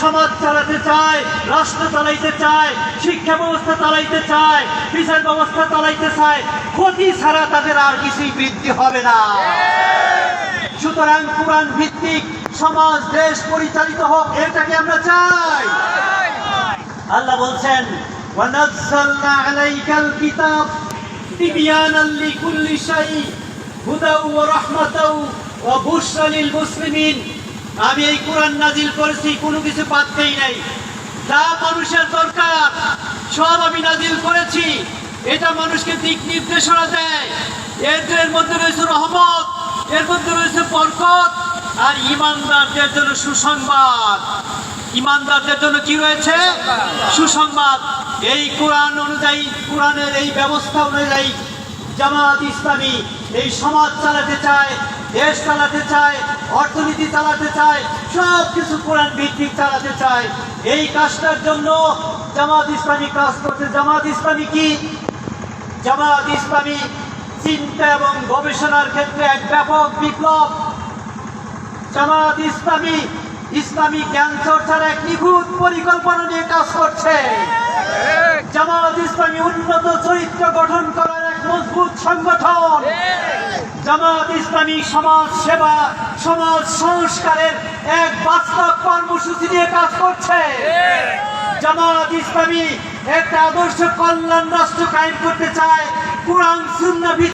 সমাজ চালাতে চায়, রাষ্ট্র চালাইতে চায়, শিক্ষা ব্যবস্থা চালাইতে চায়, বিচার ব্যবস্থা চালাইতে চায়, ক্ষতি ছাড়া তাদের আর কিছুই বৃদ্ধি হবে না। সুতরাং কোরআন ভিত্তিক সমাজ, দেশ পরিচালিত হোক, এটাকে আমরা চাই। আল্লাহ বলছেন, ওয়ানাজ্জালনা আলাইকাল মুসলিমিন। আমি এই কোরআন নাজিল করেছি, কোনো কিছু বাদতেই নাই। যা মানুষের দরকার, সব আমি নাজিল করেছি। এটা মানুষকে দিক নির্দেশনা দেয়। এর এর মধ্যে রয়েছে রহমত, এর মধ্যে রয়েছে বরকত, আর ইমানদারদের জন্য সুসংবাদ। ইমানদারদের জন্য কি রয়েছে? সুসংবাদ। এই কোরআন অনুযায়ী, কোরআনের এই ব্যবস্থা অনুযায়ী জামাত ইসলামী এই সমাজ চালাতে চায়, দেশ চালাতে চায়, অর্থনীতি চালাতে চায় সব কিছু কোরআন ভিত্তিক চালাতে চায়। এই কাজটার জন্য জামাত ইসলামী কাজ করছে। জামাত ইসলামী কি? জামাত ইসলামী চিন্তা এবং গবেষণার ক্ষেত্রে এক ব্যাপক বিপ্লব। জামাত ইসলামী ইসলামী জ্ঞান চর্চার এক নিখুঁত পরিকল্পনা নিয়ে কাজ করছে। জামাত ইসলামী সংগঠন। জামাত ইসলামী সমাজ সেবা, সমাজ সংস্কারের এক বাস্তব কর্মসূচি নিয়ে কাজ করছে। জামাত ইসলামী একটা আদর্শ কল্যাণ রাষ্ট্র কায়েম করতে চায়। কোরআন, সুন্নাহ